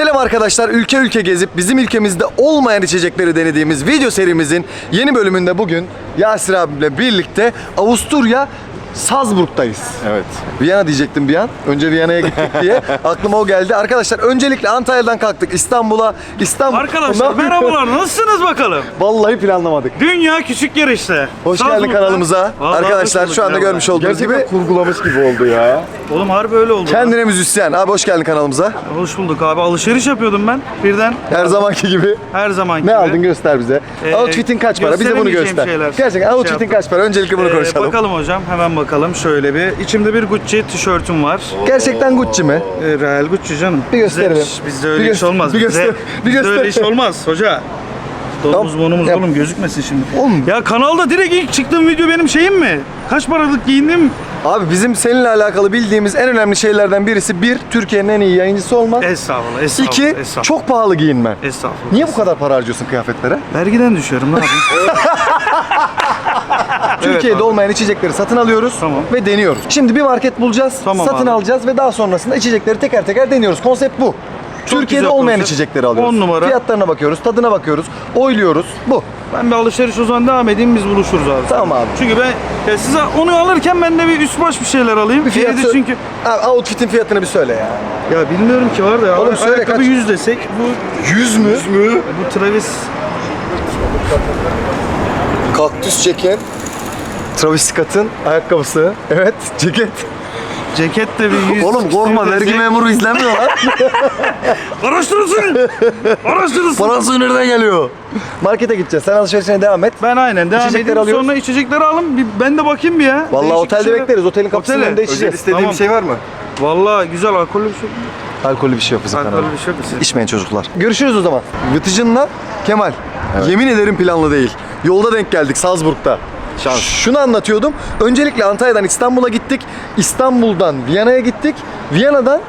Selam arkadaşlar. Ülke ülke gezip bizim ülkemizde olmayan içecekleri denediğimiz video serimizin yeni bölümünde bugün Yasir abimle birlikte Avusturya Salzburg'dayız. Evet. Viyana diyecektim bir an. Önce Viyana'ya gittik diye aklıma o geldi. Arkadaşlar öncelikle Antalya'dan kalktık İstanbul'a. İstanbul. Arkadaşlar merhabalar nasılsınız bakalım? Vallahi planlamadık. Dünya küçük yer işte. Hoş geldin kanalımıza. Vallahi Arkadaşlar hoş bulduk, şu anda görmüş olduğunuz Gerçekten gibi kurgulamış gibi oldu ya. Oğlum harbi öyle oldu. kendine müzisyen. Abi hoş geldin kanalımıza. lan. Hoş bulduk abi. Alışveriş yapıyordum ben birden. Her zamanki gibi. Her zamanki Ne aldın göster bize. Ee, Outfit'in kaç para? Bize bunu gösteremeyeceğim göster. şeyler. Gerçekten Şey outfit'in yaptım. kaç para? Öncelikle bunu Ee, konuşalım. bakalım hocam hemen bakalım şöyle bir. İçimde bir Gucci tişörtüm var. Gerçekten Gucci mi? Ee, Real Gucci canım. Bir gösterelim. Bizde, bizde öyle Bir iş olmaz. bir Bizde, göster- bir bizde göster. öyle iş olmaz hoca. Donumuz bonumuz Yap. oğlum gözükmesin şimdi. Oğlum. Ya kanalda direkt ilk çıktığım video benim şeyim mi? Kaç paralık giyindim? Abi bizim seninle alakalı bildiğimiz en önemli şeylerden birisi bir, Türkiye'nin en iyi yayıncısı olmak. Estağfurullah, estağfurullah. İki, estağfurullah. çok pahalı giyinmen. Estağfurullah. Niye bu kadar para harcıyorsun kıyafetlere? Vergiden düşüyorum ne yapayım? Türkiye'de abi. olmayan içecekleri satın alıyoruz Tamam. ve deniyoruz. Şimdi bir market bulacağız, Tamam satın abi. alacağız ve daha sonrasında içecekleri teker teker deniyoruz. Konsept bu. Türkiye'de güzel olmayan konsept. içecekleri alıyoruz. On numara. Fiyatlarına bakıyoruz, tadına bakıyoruz, oyluyoruz. Bu. Ben bir alışveriş o zaman devam edeyim biz buluşuruz abi. Tamam abi. Çünkü ben ya size onu alırken ben de bir üst baş bir şeyler alayım. Bir fiyat Evde sö- çünkü Abi outfit'in fiyatını bir söyle ya. ya bilmiyorum ki var da ya. Oğlum söyle Ayakkabı kaç? 100 desek bu 100 mü? bu Travis Kaktüs ceket. Travis Scott'ın ayakkabısı. Evet, ceket. ceket de bir 100. Oğlum korkma, 100 vergi memuru izlemiyor lan. Araştırılsın. Araştırılsın. Parası nereden geliyor? Markete gideceğiz. Sen alışverişine devam et. Ben aynen devam İçecekleri edeyim. alıyoruz. Sonra içecekleri alın. Bir, ben de bakayım bir ya. Vallahi Değişik otelde şeyler. bekleriz. Otelin kapısının Otele. önünde içeceğiz. istediğin Tamam. bir şey var mı? Vallahi güzel alkollü bir şey. Alkollü bir şey yok bizim kanalda. Alkollü bir şey yok. sizin. İçmeyin çocuklar. Görüşürüz o zaman. Vıtıcın'la Kemal. Yemin ederim planlı değil. Yolda denk geldik Salzburg'da. Şans. Şunu anlatıyordum. Öncelikle Antalya'dan İstanbul'a gittik. İstanbul'dan Viyana'ya gittik. Viyana'dan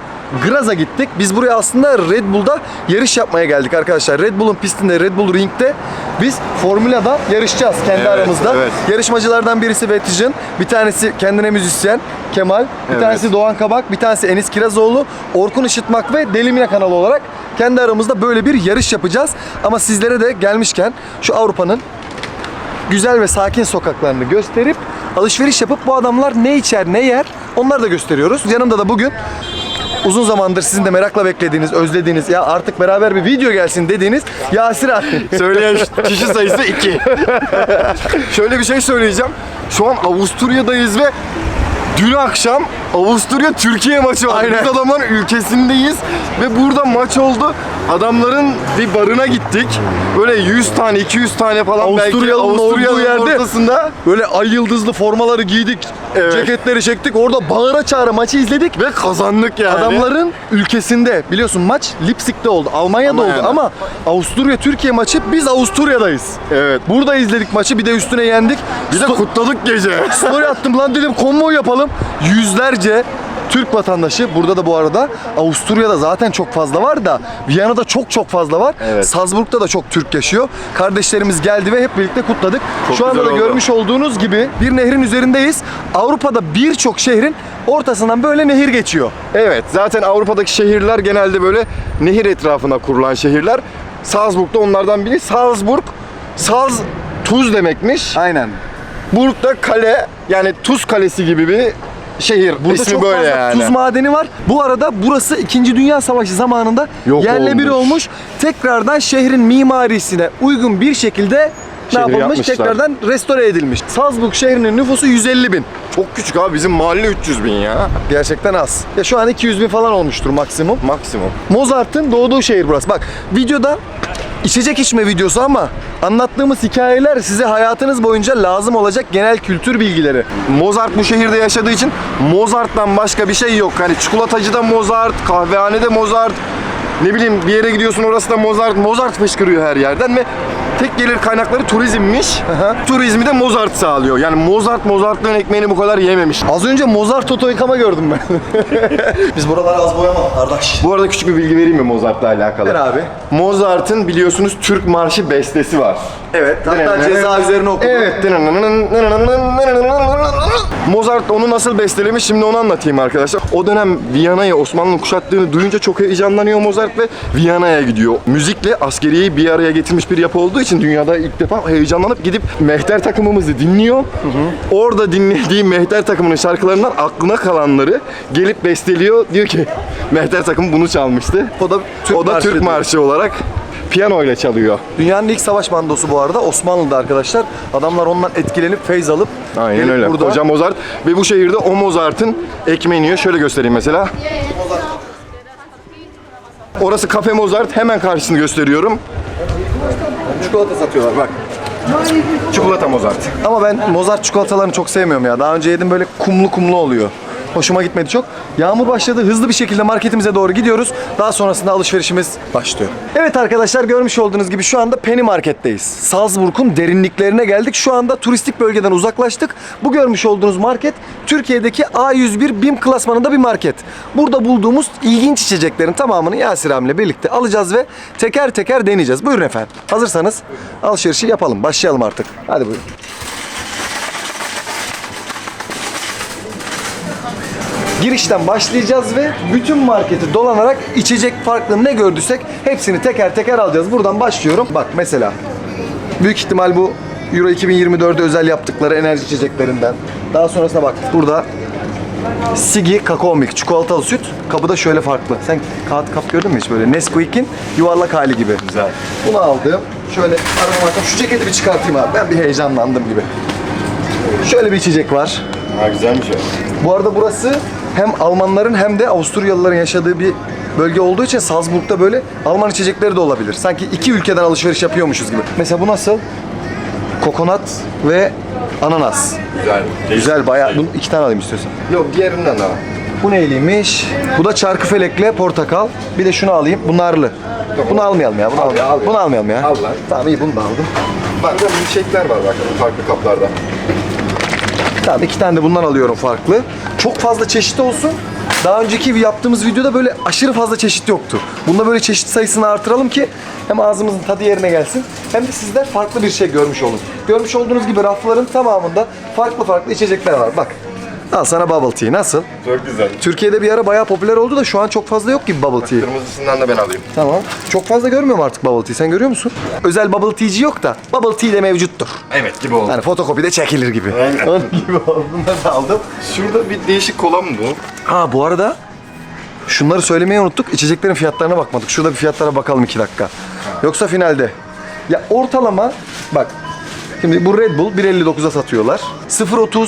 Graz'a gittik. Biz buraya aslında Red Bull'da yarış yapmaya geldik arkadaşlar. Red Bull'un pistinde, Red Bull Ring'de biz Formula'da yarışacağız kendi Evet, aramızda. evet. Yarışmacılardan birisi Vetijen, bir tanesi kendine müzisyen Kemal, bir Evet. tanesi Doğan Kabak, bir tanesi Enis Kirazoğlu, Orkun Işıtmak ve Delimine kanalı olarak kendi aramızda böyle bir yarış yapacağız. Ama sizlere de gelmişken şu Avrupa'nın güzel ve sakin sokaklarını gösterip alışveriş yapıp bu adamlar ne içer ne yer onları da gösteriyoruz. Yanımda da bugün uzun zamandır sizin de merakla beklediğiniz, özlediğiniz ya artık beraber bir video gelsin dediğiniz Yasir abi. Söyleyen kişi sayısı 2. Şöyle bir şey söyleyeceğim. Şu an Avusturya'dayız ve dün akşam Avusturya Türkiye maçı var. Aynen. Biz adamların ülkesindeyız ve burada maç oldu. Adamların bir barına gittik. Böyle 100 tane, 200 tane falan belki Avusturyalı'nın olduğu Avusturya'nın yerde ortasında Böyle ay yıldızlı formaları giydik, Evet. ceketleri çektik. Orada bağıra çağıra maçı izledik. ve kazandık yani. Adamların ülkesinde biliyorsun maç Leipzig'te oldu, Almanya'da oldu Almanya'da. ama Avusturya Türkiye maçı biz Avusturya'dayız. Evet. Burada izledik maçı bir de üstüne yendik. Bir de kutladık gece. Story attım lan dedim konvoy yapalım. Yüzlerce Türk vatandaşı burada da bu arada Avusturya'da zaten çok fazla var da Viyana'da çok çok fazla var. Evet. Salzburg'da da çok Türk yaşıyor. Kardeşlerimiz geldi ve hep birlikte kutladık. Çok Şu anda da oldu. görmüş olduğunuz gibi bir nehrin üzerindeyiz. Avrupa'da birçok şehrin ortasından böyle nehir geçiyor. Evet, zaten Avrupa'daki şehirler genelde böyle nehir etrafına kurulan şehirler. Salzburg da onlardan biri. Salzburg, Salz tuz demekmiş. Aynen. Burg da kale, yani tuz kalesi gibi bir şehir. Burada İsmi çok böyle fazla yani. tuz madeni var. Bu arada burası 2. Dünya Savaşı zamanında Yok yerle bir olmuş. olmuş. Tekrardan şehrin mimarisine uygun bir şekilde ne yapılmış? yapmışlar. Tekrardan restore edilmiş. Salzburg şehrinin nüfusu 150 bin. Çok küçük abi, bizim mahalle 300 bin ya. Gerçekten az. Ya şu an 200 bin falan olmuştur maksimum. Maksimum. Mozart'ın doğduğu şehir burası. Bak videoda içecek içme videosu ama anlattığımız hikayeler size hayatınız boyunca lazım olacak genel kültür bilgileri. Mozart bu şehirde yaşadığı için Mozart'tan başka bir şey yok. Hani çikolatacı da Mozart, kahvehanede Mozart, ne bileyim bir yere gidiyorsun orası da Mozart, Mozart fışkırıyor her yerden ve tek gelir kaynakları turizmmiş. Turizmi de Mozart sağlıyor. Yani Mozart Mozart'ın ekmeğini bu kadar yememiş. Az önce Mozart Toto yıkama gördüm ben. Biz buraları az boyama kardeş. Bu arada küçük bir bilgi vereyim mi Mozart'la alakalı? Ver abi. Mozart'ın biliyorsunuz Türk Marşı bestesi var. Evet. Hatta ceza üzerine okudum. Evet. Mozart onu nasıl bestelemiş şimdi onu anlatayım arkadaşlar. O dönem Viyana'yı Osmanlı'nın kuşattığını duyunca çok heyecanlanıyor Mozart ve Viyana'ya gidiyor. Müzikle askeriyeyi bir araya getirmiş bir yapı olduğu için dünyada ilk defa heyecanlanıp gidip mehter takımımızı dinliyor. Orada dinlediği mehter takımının şarkılarından aklına kalanları gelip besteliyor. Diyor ki mehter takımı bunu çalmıştı. O da Türk o da marşı Türk marşı olarak piyano ile çalıyor. Dünyanın ilk savaş bandosu bu arada Osmanlı'da arkadaşlar. Adamlar ondan etkilenip feyz alıp Aynen öyle. Burada Koca Mozart ve bu şehirde o Mozart'ın ekmeğini yiyor. Şöyle göstereyim mesela. Orası Kafe Mozart. Hemen karşısını gösteriyorum. Çikolata satıyorlar bak. Çikolata Mozart. Ama ben Mozart çikolatalarını çok sevmiyorum ya. Daha önce yedim böyle kumlu kumlu oluyor. Hoşuma gitmedi çok. Yağmur başladı. Hızlı bir şekilde marketimize doğru gidiyoruz. Daha sonrasında alışverişimiz başlıyor. Evet arkadaşlar görmüş olduğunuz gibi şu anda Penny Market'teyiz. Salzburg'un derinliklerine geldik. Şu anda turistik bölgeden uzaklaştık. Bu görmüş olduğunuz market Türkiye'deki A101 BİM klasmanında bir market. Burada bulduğumuz ilginç içeceklerin tamamını Yasir abimle birlikte alacağız ve teker teker deneyeceğiz. Buyurun efendim. Hazırsanız alışverişi yapalım. Başlayalım artık. Hadi buyurun. Girişten başlayacağız ve bütün marketi dolanarak içecek farklı ne gördüysek hepsini teker teker alacağız. Buradan başlıyorum. Bak mesela büyük ihtimal bu Euro 2024'de özel yaptıkları enerji içeceklerinden. Daha sonrasında bak burada Sigi Kakao Milk çikolatalı süt. Kabı da şöyle farklı. Sen kağıt kap gördün mü hiç böyle? Nesquik'in yuvarlak hali gibi. Güzel. Bunu aldım. Şöyle arama bakalım. Şu ceketi bir çıkartayım abi. Ben bir heyecanlandım gibi. Şöyle bir içecek var. Ha güzelmiş o. Bu arada burası hem Almanların hem de Avusturyalıların yaşadığı bir bölge olduğu için Salzburg'da böyle Alman içecekleri de olabilir. Sanki iki ülkeden alışveriş yapıyormuşuz gibi. Mesela bu nasıl? Kokonat ve ananas. Güzel. Güzel bayağı. Bunu iki tane alayım istiyorsan. Yok diğerinden daha. Bu neyliymiş? Bu da çarkıfelekle portakal. Bir de şunu alayım. Bu narlı. Bunu almayalım ya. Bunu, Al ya, almayalım. al ya. bunu almayalım ya. Al lan. Tamam iyi bunu da aldım. Bak burada milkshake'ler var bak farklı kaplarda. Tamam iki tane de bundan alıyorum farklı. Çok fazla çeşit olsun. Daha önceki yaptığımız videoda böyle aşırı fazla çeşit yoktu. Bunda böyle çeşit sayısını artıralım ki hem ağzımızın tadı yerine gelsin hem de sizler farklı bir şey görmüş olun. Görmüş olduğunuz gibi rafların tamamında farklı farklı içecekler var. Bak. Al sana bubble tea. Nasıl? Çok güzel. Türkiye'de bir ara bayağı popüler oldu da şu an çok fazla yok gibi bubble tea. Kırmızısından da ben alayım. Tamam. Çok fazla görmüyorum artık bubble tea. Sen görüyor musun? Özel bubble tea'ci yok da bubble tea de mevcuttur. Evet gibi oldu. Hani fotokopide çekilir gibi. Aynen. Onun gibi oldu. Da aldım. Şurada bir değişik kola mı bu? Ha bu arada şunları söylemeyi unuttuk. İçeceklerin fiyatlarına bakmadık. Şurada bir fiyatlara bakalım iki dakika. Yoksa finalde. Ya ortalama bak. Şimdi bu Red Bull 1.59'a satıyorlar. 0.30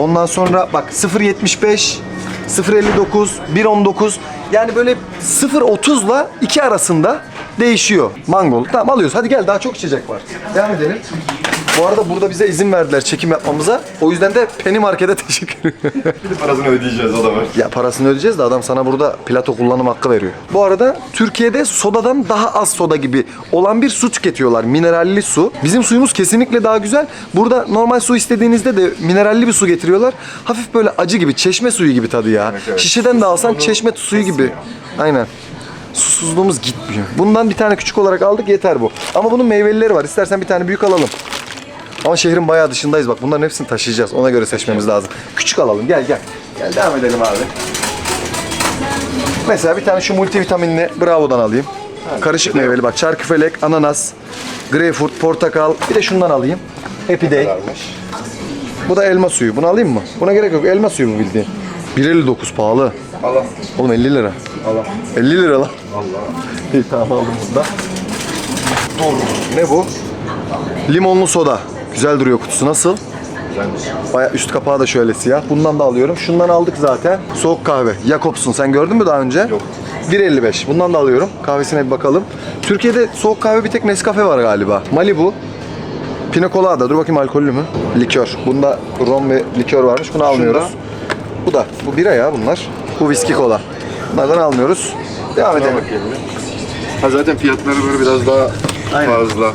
Ondan sonra bak 0.75 0.59 1.19 yani böyle 0.30 ile 2 arasında değişiyor. Mangol. Tamam alıyoruz. Hadi gel daha çok içecek var. Devam edelim. Bu arada burada bize izin verdiler çekim yapmamıza. O yüzden de Penny Market'e teşekkür parasını ödeyeceğiz o da var. Ya parasını ödeyeceğiz de adam sana burada plato kullanım hakkı veriyor. Bu arada Türkiye'de sodadan daha az soda gibi olan bir su tüketiyorlar. Mineralli su. Bizim suyumuz kesinlikle daha güzel. Burada normal su istediğinizde de mineralli bir su getiriyorlar. Hafif böyle acı gibi, çeşme suyu gibi tadı ya. evet. Şişeden de alsan çeşme suyu gibi. Aynen. Susuzluğumuz gitmiyor. Bundan bir tane küçük olarak aldık yeter bu. Ama bunun meyvelileri var. İstersen bir tane büyük alalım. Ama şehrin bayağı dışındayız bak. Bunların hepsini taşıyacağız. Ona göre seçmemiz lazım. Küçük alalım. Gel gel. Gel devam edelim abi. Mesela bir tane şu multivitaminli Bravo'dan alayım. Karışık meyveli bak. Çarkıfelek, ananas, greyfurt, portakal. Bir de şundan alayım. Happy Day. Bu da elma suyu. Bunu alayım mı? Buna gerek yok. Elma suyu bu bildiğin. 1.59 pahalı. Allah. Oğlum 50 lira. Allah. 50 lira lan. Allah. İyi tamam aldım bunu da. Dur. Ne bu? Limonlu soda. Güzel duruyor kutusu. Nasıl? Güzelmiş. Baya üst kapağı da şöyle siyah. Bundan da alıyorum. Şundan aldık zaten. Soğuk kahve. Jakobs'un. Sen gördün mü daha önce? Yok. 1.55. Bundan da alıyorum. Kahvesine bir bakalım. Türkiye'de soğuk kahve bir tek Nescafe var galiba. Malibu. Pina Colada. Dur bakayım alkollü mü? Likör. Bunda rom ve likör varmış. Bunu almıyoruz. Bu da. Bu bira ya bunlar. Bu viski kola. Bunlardan almıyoruz. Devam Buna edelim. bakayım. Ha zaten fiyatları böyle biraz daha Aynen. fazla.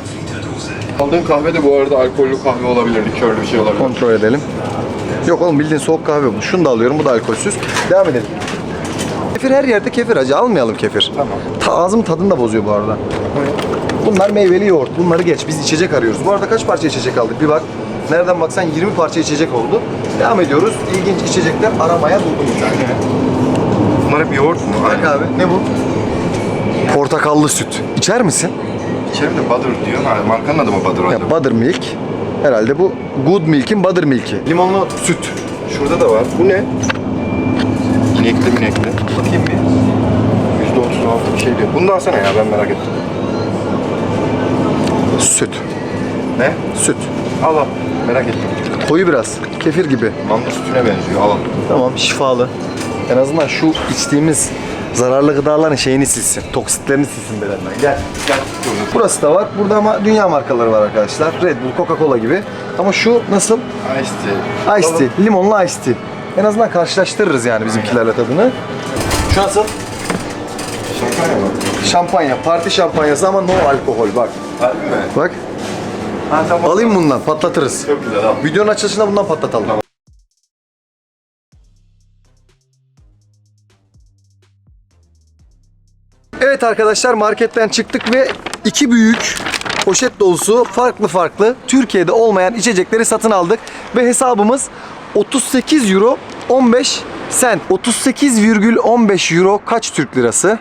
Aldığın kahve de bu arada alkollü kahve olabilir, likörlü bir şey olabilir. Kontrol edelim. Yok oğlum bildiğin soğuk kahve bu. Şunu da alıyorum. Bu da alkolsüz. Devam edelim. Kefir her yerde kefir acı. Almayalım kefir. Tamam. Ta ağzımın tadını da bozuyor bu arada. Bunlar meyveli yoğurt. Bunları geç. Biz içecek arıyoruz. Bu arada kaç parça içecek aldık? Bir bak. Nereden baksan 20 parça içecek oldu. Devam ediyoruz. İlginç içecekler aramaya durdum tane. Bunlar hep yoğurt mu? Bak abi ne bu? Portakallı süt. İçer misin? İçerim de Butter diyor. Ha, markanın adı mı Butter acaba? Ya Buttermilk. Herhalde bu Good Milk'in Buttermilk'i. Limonlu süt. Şurada da var. Bu ne? İnekli minekli. Bakayım bir. %36 bir şey diyor. Bunu da alsana ya ben merak ettim. Süt. Ne? Süt. Al al. Merak ettim. Koyu biraz. Kefir gibi. Manda sütüne benziyor. Al al. Tamam şifalı. En azından şu içtiğimiz zararlı gıdaların şeyini silsin. Toksitlerini silsin bedenden. Gel. Gel. Burası da var. Burada ama dünya markaları var arkadaşlar. Red Bull, Coca-Cola gibi. Ama şu nasıl? Ice tea. Ice tea. Limonlu ice tea. En azından karşılaştırırız yani bizimkilerle tadını. Şu nasıl? Şampanya mı? Şampanya. Parti şampanyası ama no alkol bak. Harbi mi? Bak. Ha tamam. Alayım bundan patlatırız. Çok güzel al. Videonun açılışında bundan patlatalım. Evet arkadaşlar marketten çıktık ve iki büyük poşet dolusu farklı farklı Türkiye'de olmayan içecekleri satın aldık ve hesabımız 38 euro 15 sen 38,15 euro kaç Türk lirası?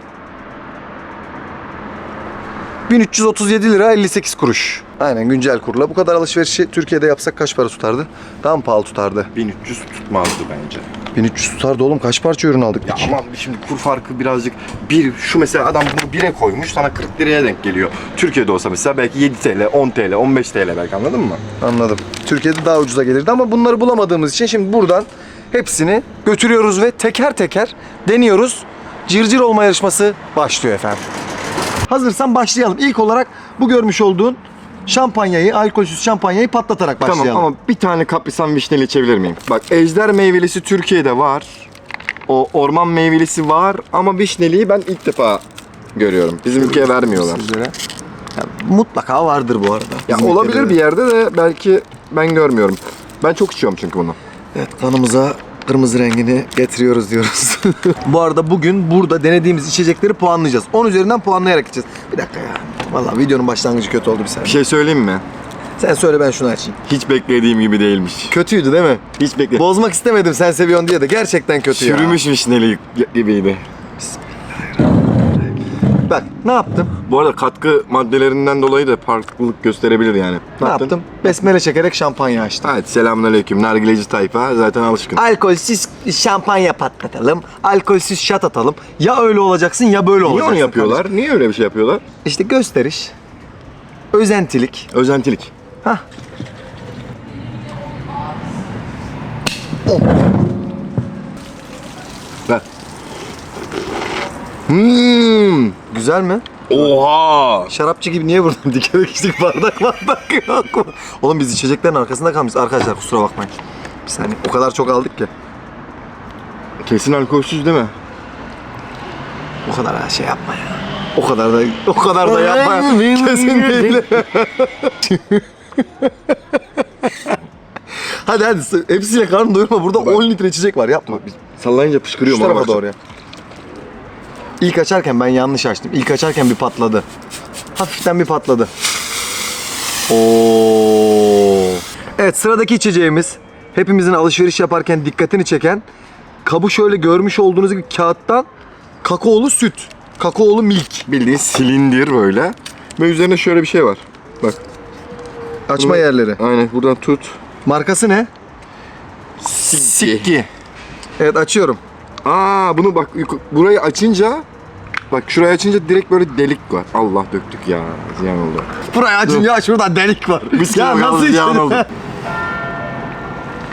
1337 lira 58 kuruş. Aynen güncel kurla. Bu kadar alışverişi Türkiye'de yapsak kaç para tutardı? Daha mı pahalı tutardı? 1300 tutmazdı bence. 1300 tutardı oğlum. Kaç parça ürün aldık? Ya aman şimdi kur farkı birazcık bir şu mesela adam bunu bire koymuş sana 40 liraya denk geliyor. Türkiye'de olsa mesela belki 7 TL, 10 TL, 15 TL belki anladın mı? Anladım. Türkiye'de daha ucuza gelirdi ama bunları bulamadığımız için şimdi buradan hepsini götürüyoruz ve teker teker deniyoruz. Cırcır olma yarışması başlıyor efendim. Hazırsan başlayalım. İlk olarak bu görmüş olduğun şampanyayı, alkolsüz şampanyayı patlatarak başlayalım. Tamam ama bir tane kaprisan vişneli içebilir miyim? Bak ejder meyvelisi Türkiye'de var. O orman meyvelisi var ama vişneliyi ben ilk defa görüyorum. Bizim ülkeye vermiyorlar. Sizlere. Ya, mutlaka vardır bu arada. Ya Bizim olabilir ülkede bir de. yerde de belki ben görmüyorum. Ben çok içiyorum çünkü bunu. Evet kanımıza kırmızı rengini getiriyoruz diyoruz. Bu arada bugün burada denediğimiz içecekleri puanlayacağız. 10 üzerinden puanlayarak içeceğiz. Bir dakika ya. Vallahi videonun başlangıcı kötü oldu bir Bir saniye. şey söyleyeyim mi? Sen söyle ben şunu açayım. Hiç beklediğim gibi değilmiş. Kötüydü değil mi? Hiç bekle. Bozmak istemedim sen seviyorsun diye de gerçekten kötü ya. Çürümüş vişneli gibiydi. Bak ne yaptım? Bu arada katkı maddelerinden dolayı da farklılık gösterebilir yani. Ne, yaptım? Besmele çekerek şampanya açtım. Evet selamünaleyküm. Nargileci tayfa zaten alışkın. Alkolsüz şampanya patlatalım. Alkolsüz şat atalım. Ya öyle olacaksın ya böyle Niye olacaksın. onu yapıyorlar? Niye öyle bir şey yapıyorlar? kardeşim. İşte gösteriş. Özentilik. Özentilik. Hah. Ver. Hmm. Güzel mi? Oha. Şarapçı gibi niye buradan dikerek içtik bardak bardak yok mu? Oğlum biz içeceklerin arkasında kalmışız. Arkadaşlar kusura bakmayın. Bir saniye. O kadar çok aldık ki. Kesin alkolsüz değil mi? O kadar da şey yapma ya. O kadar da o kadar da yapma. Kesin değil. hadi hadi hepsiyle karnını doyurma. Burada 10 litre içecek var yapma. Sallayınca pışkırıyor Şu mu? tarafa doğru ya. İlk açarken ben yanlış açtım. İlk açarken bir patladı. Hafiften bir patladı. Oo. Evet sıradaki içeceğimiz hepimizin alışveriş yaparken dikkatini çeken kabı şöyle görmüş olduğunuz gibi kağıttan kakaolu süt. Kakaolu milk. Bildiğin silindir böyle. Ve üzerine şöyle bir şey var. Bak. Açma yerleri. Aynen buradan tut. Markası ne? Sikki. Evet açıyorum. Aa bunu bak burayı açınca Bak şurayı açınca direkt böyle delik var. Allah döktük ya. Ziyan oldu. Burayı açınca şurada delik var. Mis gibi kaldı, ziyan oldu.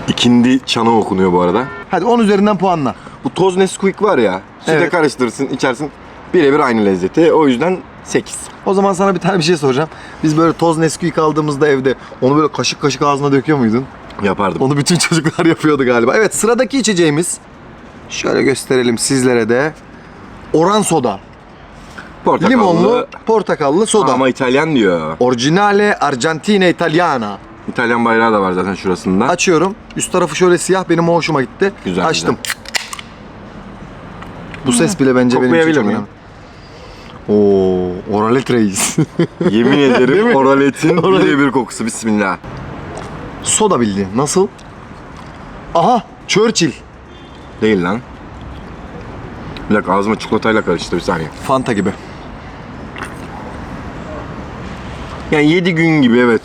İkindi çanı okunuyor bu arada. Hadi 10 üzerinden puanla. Bu toz Nesquik var ya. Süte Evet. karıştırırsın, içersin. Birebir aynı lezzeti. O yüzden 8. O zaman sana bir tane bir şey soracağım. Biz böyle toz Nesquik aldığımızda evde onu böyle kaşık kaşık ağzına döküyor muydun? Yapardım. Onu bütün çocuklar yapıyordu galiba. Evet sıradaki içeceğimiz şöyle gösterelim sizlere de. Oran soda. Portakallı. limonlu, portakallı soda. Ama İtalyan diyor. Originale Argentina Italiana. İtalyan bayrağı da var zaten şurasında. Açıyorum. Üst tarafı şöyle siyah. Benim o hoşuma gitti. Güzel, Açtım. Bu ses bile bence benim için çok önemli. Oo, oralet reis. Yemin ederim oraletin Oralet. birebir kokusu. Bismillah. Soda bildiğin. Nasıl? Aha, Churchill. Değil lan. Bir dakika ağzıma çikolatayla karıştı bir saniye. Fanta gibi. Yani 7 gün gibi evet.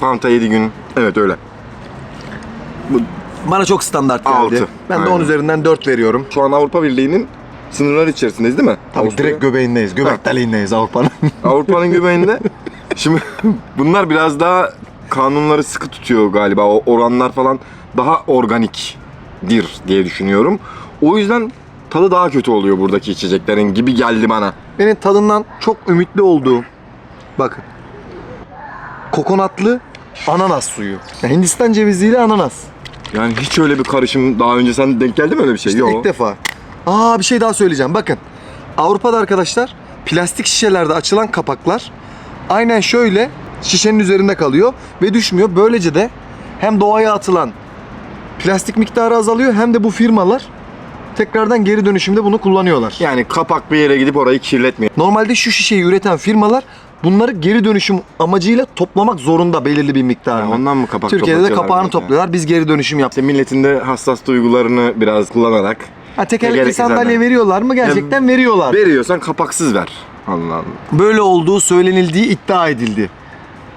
Fanta 7 gün. Evet öyle. Bana çok standart geldi. Altı. Ben de Aynen. 10 üzerinden 4 veriyorum. Şu an Avrupa Birliği'nin sınırları içerisindeyiz değil mi? Tabii Avusturya. direkt göbeğindeyiz. Göbek deliğindeyiz Avrupa'nın. Avrupa'nın göbeğinde. Şimdi bunlar biraz daha kanunları sıkı tutuyor galiba. O oranlar falan daha organikdir diye düşünüyorum. O yüzden tadı daha kötü oluyor buradaki içeceklerin gibi geldi bana. Benim tadından çok ümitli olduğum bakın kokonatlı ananas suyu. Ya Hindistan ceviziyle ananas. Yani hiç öyle bir karışım daha önce sen denk geldi mi öyle bir şey? İşte Yok. ilk defa. Aa bir şey daha söyleyeceğim. Bakın. Avrupa'da arkadaşlar plastik şişelerde açılan kapaklar aynen şöyle şişenin üzerinde kalıyor ve düşmüyor. Böylece de hem doğaya atılan plastik miktarı azalıyor hem de bu firmalar tekrardan geri dönüşümde bunu kullanıyorlar. Yani kapak bir yere gidip orayı kirletmiyor. Normalde şu şişeyi üreten firmalar bunları geri dönüşüm amacıyla toplamak zorunda belirli bir miktarını. Yani ondan mı kapak Türkiye'de de kapağını ya? topluyorlar. Biz geri dönüşüm yaptık. İşte milletin de hassas duygularını biraz kullanarak Ha, tekerlekli sandalye veriyorlar mı? Gerçekten veriyorlar. veriyorsan kapaksız ver. Allah Allah. Böyle olduğu söylenildiği iddia edildi.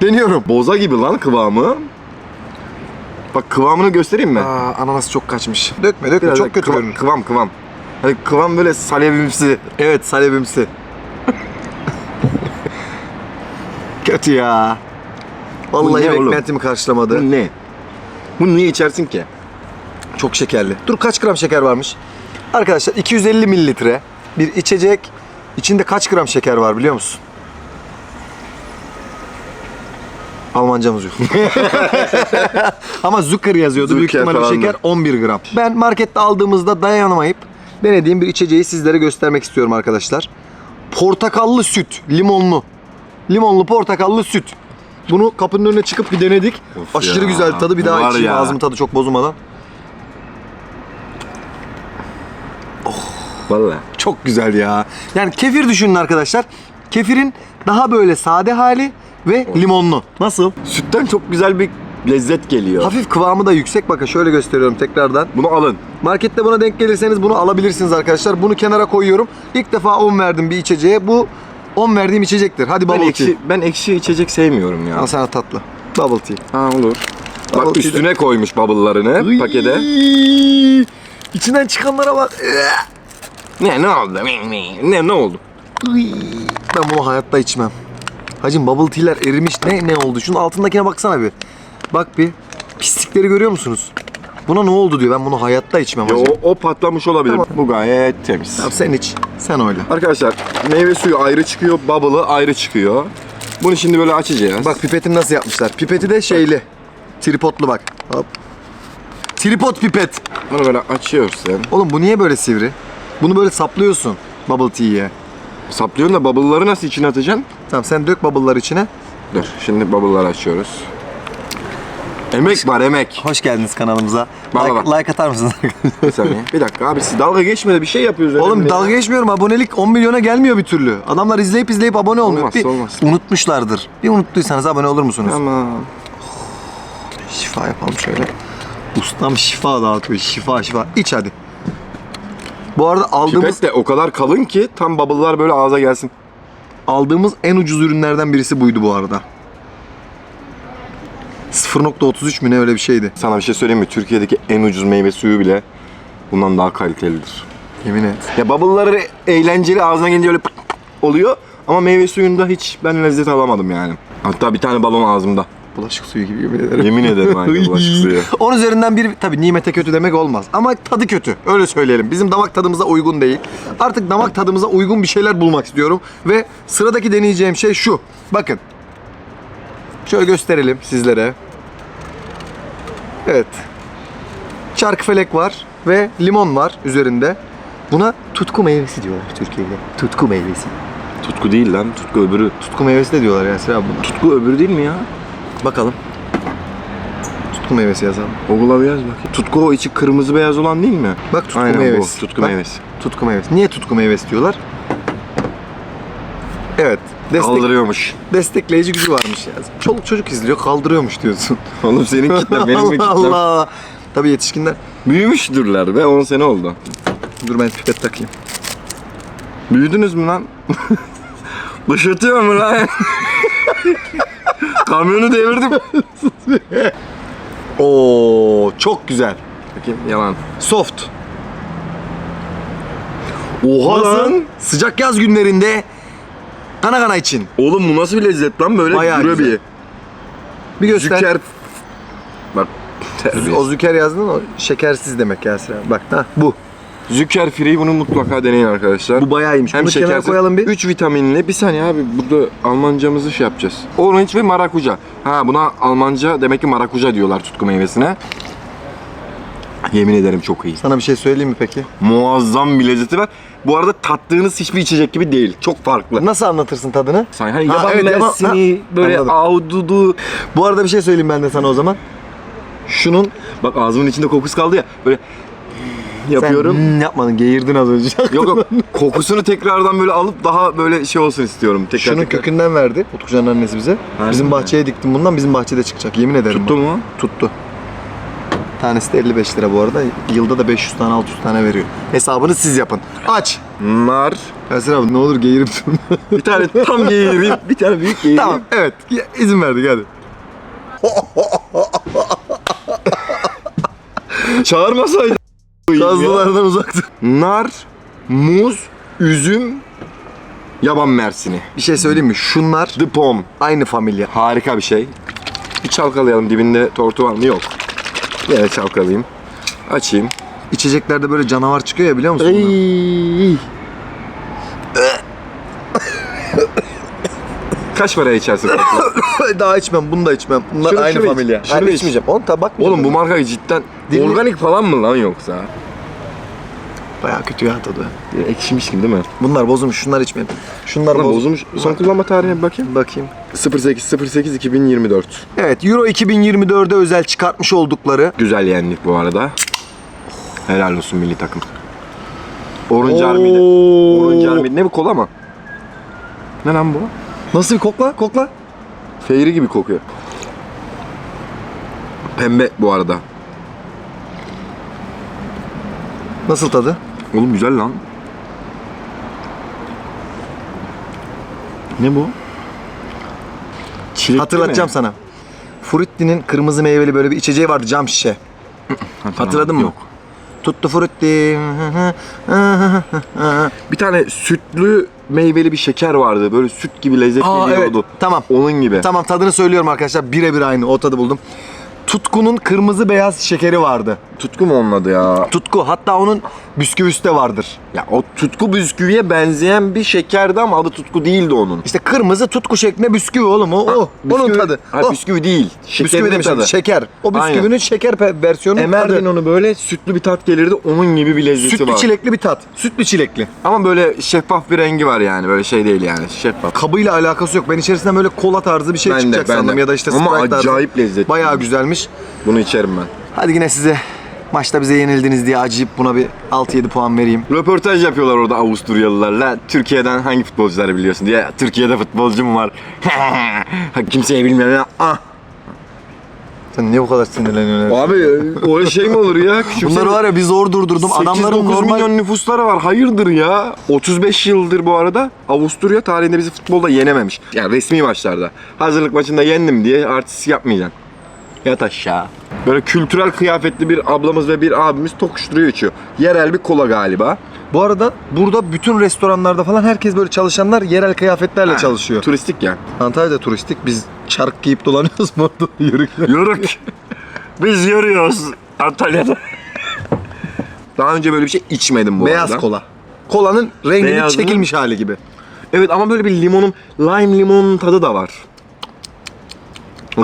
Deniyorum. Boza gibi lan kıvamı. Bak kıvamını göstereyim mi? Aa, ananas çok kaçmış. Dökme dökme Biraz çok kötü kıvam, görünür. Kıvam kıvam. Hani kıvam böyle salevimsi. Evet salebimsi. kötü ya. Vallahi ne oğlum? beklentimi karşılamadı. Bu ne? Bunu niye içersin ki? Çok şekerli. Dur kaç gram şeker varmış? Arkadaşlar 250 mililitre bir içecek. İçinde kaç gram şeker var biliyor musun? Almancamız yok. Ama Zucker yazıyordu. Büyük Zucker ihtimalle falan şeker da. 11 gram. Ben markette aldığımızda dayanamayıp denediğim bir içeceği sizlere göstermek istiyorum arkadaşlar. Portakallı süt, limonlu. Limonlu portakallı süt. Bunu kapının önüne çıkıp bir denedik. Of Aşırı ya, güzel tadı. Bir daha var içeyim ya. ağzımın tadı çok bozulmadan. Vallahi. Çok güzel ya. Yani kefir düşünün arkadaşlar. Kefirin daha böyle sade hali ve limonlu. Nasıl? Sütten çok güzel bir lezzet geliyor. Hafif kıvamı da yüksek. Bakın şöyle gösteriyorum tekrardan. Bunu alın. Markette buna denk gelirseniz bunu alabilirsiniz arkadaşlar. Bunu kenara koyuyorum. İlk defa 10 verdim bir içeceğe. Bu 10 verdiğim içecektir. Hadi Ben bubble tea. ekşi, ben ekşi içecek sevmiyorum ya. Al sana tatlı. Bubble tea. Ha olur. Bubble Bak tea'de- üstüne koymuş bubble'larını pakete. Iy, İçinden çıkanlara bak. Ne ne oldu? Ne ne oldu? Iy, Ben bunu hayatta içmem. Hacım bubble tea'ler erimiş. Ne ne oldu? Şunun altındakine baksana bir. Bak bir. Pislikleri görüyor musunuz? Buna ne oldu diyor. Ben bunu hayatta içmem Ya hacım. o, o patlamış olabilir. Tamam. Bu gayet temiz. Tamam sen iç. Sen oyla. Arkadaşlar meyve suyu ayrı çıkıyor, bubble'ı ayrı çıkıyor. Bunu şimdi böyle açacağız. Bak pipetini nasıl yapmışlar. Pipeti de şeyli. Tripodlu bak. Hop. Tripod pipet. bunu böyle açıyorsun. Oğlum bu niye böyle sivri? Bunu böyle saplıyorsun bubble tea'ye. Saplıyorsun da bubble'ları nasıl içine atacaksın? Tamam sen dök bubble'ları içine. Dur şimdi bubble'ları açıyoruz. Emek var emek. Hoş geldiniz kanalımıza. Bak, like, bak. like atar mısınız? Bir saniye. Bir dakika abi siz dalga geçmedi bir şey yapıyoruz. Oğlum önemli. dalga geçmiyorum. Abonelik 10 milyona gelmiyor bir türlü. Adamlar izleyip izleyip abone olmuyor. Olmaz, bir olmaz. unutmuşlardır. Bir unuttuysanız abone olur musunuz? Tamam. Şifa yapalım şöyle. Ustam şifa dağıtıyor. Şifa şifa. İç hadi. Bu arada aldığımız Pipet de o kadar kalın ki tam bubble'lar böyle ağza gelsin. Aldığımız en ucuz ürünlerden birisi buydu bu arada. 0.33 mü ne öyle bir şeydi. Sana bir şey söyleyeyim mi? Türkiye'deki en ucuz meyve suyu bile bundan daha kalitelidir. Yemin et. Ya bubble'ları eğlenceli ağzına gelince öyle oluyor ama meyve suyunda hiç ben lezzet alamadım yani. Hatta bir tane balon ağzımda. Bulaşık suyu gibi yemin ederim. Yemin ederim aynı bulaşık suyu. 10 üzerinden bir tabii nimete kötü demek olmaz. Ama tadı kötü. Öyle söyleyelim. Bizim damak tadımıza uygun değil. Artık damak tadımıza uygun bir şeyler bulmak istiyorum. Ve sıradaki deneyeceğim şey şu. Bakın. Şöyle gösterelim sizlere. Evet. Çarkıfelek var ve limon var üzerinde. Buna tutku meyvesi diyorlar Türkiye'de. Tutku meyvesi. Tutku değil lan. Tutku öbürü. Tutku meyvesi de diyorlar Yasir abi buna. Tutku öbürü değil mi ya? Bakalım. Tutku meyvesi yazalım. Google'a bir yaz bakayım. Tutku o içi kırmızı beyaz olan değil mi? Bak tutku Aynen meyvesi. bu. Tutku Bak, meyvesi. Tutku meyvesi. Niye tutku meyvesi diyorlar? Evet. Destek, Kaldırıyormuş. destekleyici gücü varmış ya. Çoluk çocuk izliyor kaldırıyormuş diyorsun. Oğlum senin kitle benim mi Allah kitlem? Allah. Tabii yetişkinler. Büyümüştürler be 10 sene oldu. Dur ben pipet takayım. Büyüdünüz mü lan? Işıtıyor mu lan? Kamyonu devirdim. Oo çok güzel. Bakayım yalan. Soft. Oha Nasıl? lan. Sıcak yaz günlerinde kana kana için. Oğlum bu nasıl bir lezzet lan böyle Bayağı güzel. bir. Bir göster. Züker. Bak. terbiyesiz. O züker yazdın o şekersiz demek Yasir abi. Bak ha bu. Züker Free bunu mutlaka deneyin arkadaşlar. Bu bayağı iyiymiş. Hem Bunu kenara şekersiz. koyalım bir. 3 vitaminli. Bir saniye abi burada Almancamızı şey yapacağız. Orange ve marakuca. Ha buna Almanca demek ki marakuca diyorlar tutku meyvesine. Yemin ederim çok iyi. Sana bir şey söyleyeyim mi peki? Muazzam bir lezzeti var. Bu arada tattığınız hiçbir içecek gibi değil. Çok farklı. Nasıl anlatırsın tadını? Sanki hani Ha, yaban evet, yaban- mersini, ha, böyle anladım. ahududu. Bu arada bir şey söyleyeyim ben de sana o zaman. Şunun Bak ağzımın içinde kokusu kaldı ya. Böyle yapıyorum. Sen hmm yapmadın, geğirdin az önce. Yok yok kokusunu tekrardan böyle alıp daha böyle şey olsun istiyorum. Tekrar Şunun tekrar. kökünden verdi Utkucan'ın annesi bize. Harbi bizim mi? bahçeye diktim bundan, bizim bahçede çıkacak. Yemin ederim. Tuttu bak. mu? Tuttu. Tanesi de 55 lira bu arada. Yılda da 500 tane 600 tane veriyor. Hesabını siz yapın. Aç. Nar. Yasir abi ne olur geğirip durma. Bir tane tam geğireyim. Bir tane büyük geğireyim. tamam evet izin verdik hadi. Çağırmasaydın. Gazlılardan uzak dur. Nar, muz, üzüm, yaban mersini. Bir şey söyleyeyim mi? Şunlar The Pom. aynı familya. Harika bir şey. Bir çalkalayalım. Dibinde tortu var mı? Yok. Yine çalkalayayım. Açayım. İçeceklerde böyle canavar çıkıyor ya biliyor musun? Ey. Kaç paraya içersin? Daha içmem, bunu da içmem. Bunlar Şunu- aynı şunu iç, familya. şunu Hayır, iç. içmeyeceğim. Onu tabak Oğlum bu marka cidden Dilini- organik falan mı lan yoksa? bayağı kötü ya tadı. Ekşimiş gibi değil mi? Bunlar bozulmuş, şunlar içmeyeyim. Şunlar Lan bozulmuş. bozulmuş. Son kullanma tarihine bir bakayım. Bakayım. 08 08 2024. Evet, Euro 2024'de özel çıkartmış oldukları Güzel yendik bu arada. Helal olsun milli takım. Orange Army'de. Oo. Orange Army. Ne bu kola mı? Ne lan bu? Nasıl bir kokla? Kokla. Feyri gibi kokuyor. Pembe bu arada. Nasıl tadı? Oğlum güzel lan. Ne bu? Çilekli Hatırlatacağım mi? sana. Frutti'nin kırmızı meyveli böyle bir içeceği vardı cam şişe. Hatırladın mı? Yok. Tuttu Frutti. Bir tane sütlü meyveli bir şeker vardı. Böyle süt gibi lezzet Aa evet. geliyordu. Tamam. Onun gibi. Tamam tadını söylüyorum arkadaşlar. Birebir aynı. O tadı buldum. Tutku'nun kırmızı beyaz şekeri vardı. Tutku mu onun adı ya? Tutku. Hatta onun bisküvisi de vardır. Ya o tutku bisküviye benzeyen bir şekerdi ama adı tutku değildi onun. İşte kırmızı tutku şeklinde bisküvi oğlum. O, o. onun Bisküvi- tadı. Ha, o. bisküvi değil. Bisküvi Şekerin demişim. tadı. Şeker. O bisküvinin Aynen. şeker pe- versiyonu Emerdin onu böyle sütlü bir tat gelirdi. Onun gibi bir lezzeti Sütlü var. çilekli bir tat. Sütlü çilekli. Ama böyle şeffaf bir rengi var yani. Böyle şey değil yani. Şeffaf. Kabıyla alakası yok. Ben içerisinden böyle kola tarzı bir şey Ben de, çıkacak ben de. sandım. Ya da işte Ama Sprite tarzı. acayip lezzetli. Bayağı güzelmiş. Bunu içerim ben. Hadi yine size maçta bize yenildiniz diye acıyıp buna bir 6-7 puan vereyim. Röportaj yapıyorlar orada Avusturyalılarla. Türkiye'den hangi futbolcuları biliyorsun diye. Türkiye'de futbolcu mu var? Kimseye bilmeyen. Ah. Sen niye bu kadar sinirleniyorsun? Abi öyle şey mi olur ya? Bunlar var ya bir zor durdurdum. Adamların 8-9 normal... milyon nüfusları var. Hayırdır ya? 35 yıldır bu arada Avusturya tarihinde bizi futbolda yenememiş. Yani resmi maçlarda. Hazırlık maçında yendim diye artist yapmayacaksın. Yat aşağı. Böyle kültürel kıyafetli bir ablamız ve bir abimiz tokuşturuyor içiyor. Yerel bir kola galiba. Bu arada burada bütün restoranlarda falan herkes böyle çalışanlar yerel kıyafetlerle çalışıyor. Turistik ya. Antalya'da turistik. Biz çark giyip dolanıyoruz mu orada yürürken? Yörük. Biz yürüyoruz Antalya'da. Daha önce böyle bir şey içmedim bu Beyaz arada. kola. Kolanın renginin Beyazın- çekilmiş hali gibi. Evet ama böyle bir limonun, lime limonun tadı da var.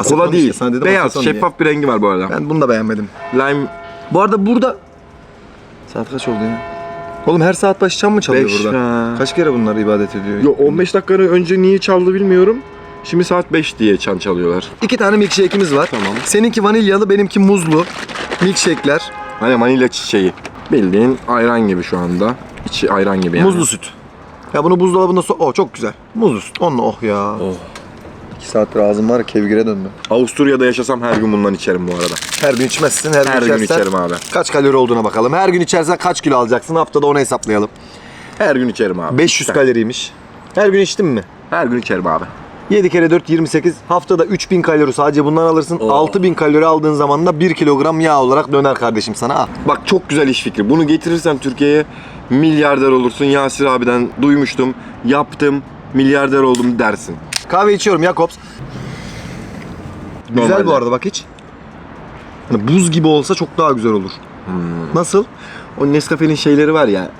Kola işte, değil. sana dedim Beyaz, aseton şeffaf bir rengi var bu arada. Ben bunu da beğenmedim. Lime Bu arada burada... Saat kaç oldu ya? Oğlum her saat başı çan mı çalıyor Beş, burada? ha. Kaç kere bunlar ibadet ediyor? Yo 15 dakika önce niye çaldı bilmiyorum. Şimdi saat 5 diye çan çalıyorlar. İki tane milkshake'imiz var. Tamam. Seninki vanilyalı, benimki muzlu. Milkshake'ler. Hani vanilya çiçeği. Bildiğin ayran gibi şu anda. İçi ayran gibi yani. Muzlu süt. Ya bunu buzdolabında so... Oh çok güzel. Muzlu süt. Onunla oh ya. Oh. İki saattir ağzım var kevgire döndü. Avusturya'da yaşasam her gün bundan içerim bu arada. Her gün içmezsin, her, Her gün gün içersen içerim abi. kaç kalori olduğuna bakalım. Her gün içersen kaç kilo alacaksın? Haftada onu hesaplayalım. Her gün içerim abi. 500 Sen- kaloriymiş. Her gün içtin mi? Her gün içerim abi. 7 kere 4 28. Haftada 3000 kalori sadece bundan alırsın. Oo. 6000 kalori aldığın zaman da 1 kilogram yağ olarak döner kardeşim sana. Al. Bak çok güzel iş fikri. Bunu getirirsen Türkiye'ye milyarder olursun. Yasir abiden duymuştum. Yaptım. Milyarder oldum dersin. Kahve içiyorum Jakobs. Güzel Normalde. bu arada bak hiç. Hani buz gibi olsa çok daha güzel olur. Hmm. Nasıl? O Nescafe'nin şeyleri var ya.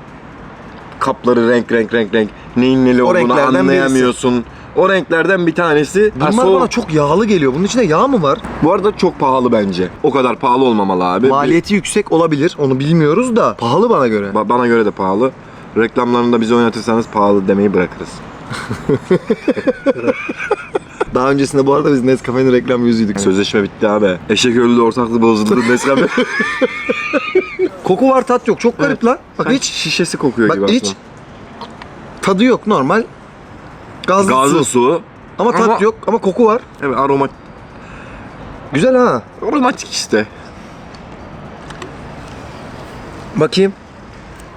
Kapları renk renk renk renk. Neyin neli olduğunu anlayamıyorsun. O renklerden bir tanesi. Bunlar bana çok yağlı geliyor. Bunun içinde yağ mı var? Bu arada çok pahalı bence. O kadar pahalı olmamalı abi. Maliyeti yüksek olabilir. Onu bilmiyoruz da. Pahalı bana göre. Ba- bana göre de pahalı. Reklamlarında bizi oynatırsanız pahalı demeyi bırakırız. Daha öncesinde bu arada biz Nescafe'nin reklam yüzüydük. Sözleşme bitti abi. Eşek öldü ortaklığı bozuldu Nescafe. Koku var tat yok. Çok garip lan. Bak Sanki hiç. şişesi kokuyor Bak gibi hiç. aslında. Tadı yok normal. Gazlı, Gazlı su. su. Ama tat Ama- yok ama koku var. Evet aroma Güzel ha. aromatik işte. Bakayım.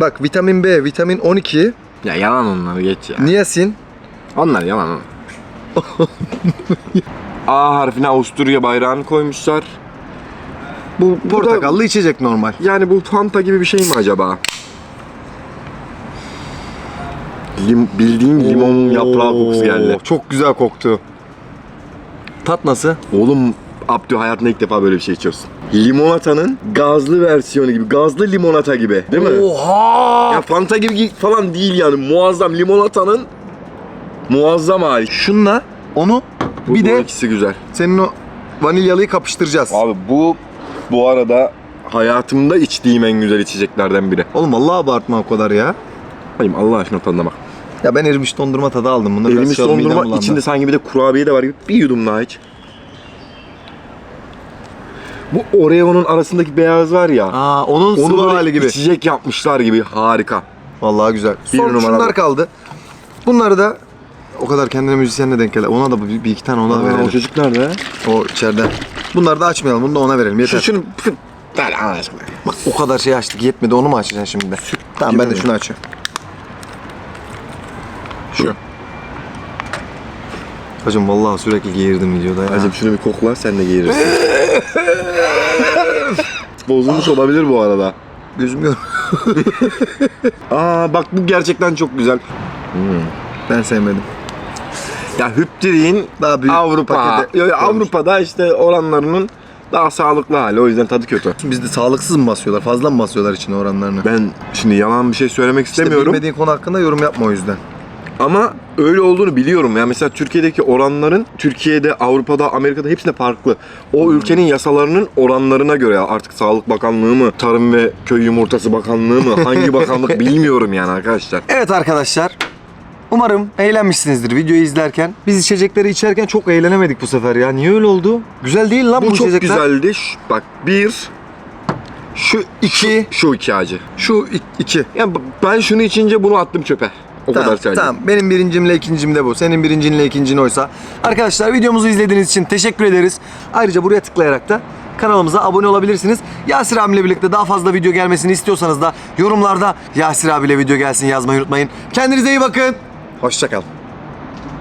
Bak vitamin B, vitamin 12, Ya yalan onlar geç ya. niyasin. Onlar yalan. A harfine Avusturya bayrağını koymuşlar. Bu, bu da- Portakallı içecek normal. yani bu Fanta gibi bir şey mi acaba? Lim, bildiğin limon yaprağı kokusu geldi. Oo, Çok güzel koktu. Tat nasıl? Oğlum Abdü hayatında ilk defa böyle bir şey içiyorsun. Limonatanın gazlı versiyonu gibi. Gazlı limonata gibi. Değil mi? Oha! Ya Fanta gibi falan değil yani. Muazzam limonatanın muazzam hali. Şunla onu Bu, bir de ikisi güzel. senin o vanilyalıyı kapıştıracağız. Abi bu bu arada hayatımda içtiğim en güzel içeceklerden biri. Oğlum vallahi abartma o kadar ya. Hayır Allah aşkına tadına bak. Ya ben erimiş dondurma tadı aldım. Bunu biraz Erimiş şey dondurma içinde sanki bir de kurabiye de var gibi bir yudum daha iç. Bu Oreo'nun arasındaki beyaz var ya. Aa, onun onu sıvı hali gibi. içecek yapmışlar gibi harika. Vallahi güzel. Bir Son şunlar kaldı. Bunları da o kadar kendine müzisyenle denk gel. Ona da bir, bir iki tane ona da Aa, verelim. o çocuk nerede? O içeride. Bunları da açmayalım. Bunu da ona verelim. Yeter. Şu, şunu ver aşkına. Bak o kadar şey açtık yetmedi. Onu mu açacaksın şimdi de? Tamam ben de mi? şunu açıyorum. Şu. Hacım vallahi sürekli geğirdim videoda ya. Hacım şunu bir kokla sen de giyerirsin. Bozulmuş olabilir bu arada. Gözüm yok. Aa bak bu gerçekten çok güzel. Ben sevmedim. Ya Hüptirik'in Daha büyük Avrupa, pakete Yo. Avrupa'da işte oranlarının daha sağlıklı hali. O yüzden tadı kötü. Bizde sağlıksız mı basıyorlar? Fazla mı basıyorlar içine oranlarını? Ben şimdi yalan bir şey söylemek İşte istemiyorum. bilmediğin konu hakkında yorum yapma o yüzden. Ama öyle olduğunu biliyorum. Ya mesela Türkiye'deki oranların Türkiye'de, Avrupa'da, Amerika'da hepsinde farklı. O ülkenin yasalarının oranlarına göre artık Sağlık Bakanlığı mı, Tarım ve Köy Yumurtası Bakanlığı mı, hangi bakanlık bilmiyorum yani arkadaşlar. Evet arkadaşlar. Umarım eğlenmişsinizdir videoyu izlerken. Biz içecekleri içerken çok eğlenemedik bu sefer ya. Niye öyle oldu? Güzel değil lan bu, Bu çok içecekler. güzeldi. Şu- bak bir, Şu iki, şu iki acı. şu iki. Yani b- ben şunu içince bunu attım çöpe. O kadar söyleyeyim. Tamam. Benim birincimle ikincim de bu. Senin birincinle ikincin oysa. Arkadaşlar videomuzu izlediğiniz için teşekkür ederiz. Ayrıca buraya tıklayarak da kanalımıza abone olabilirsiniz. Yasir abiyle birlikte daha fazla video gelmesini istiyorsanız da yorumlarda Yasir abiyle video gelsin yazmayı unutmayın. Kendinize iyi bakın. Hoşçakalın.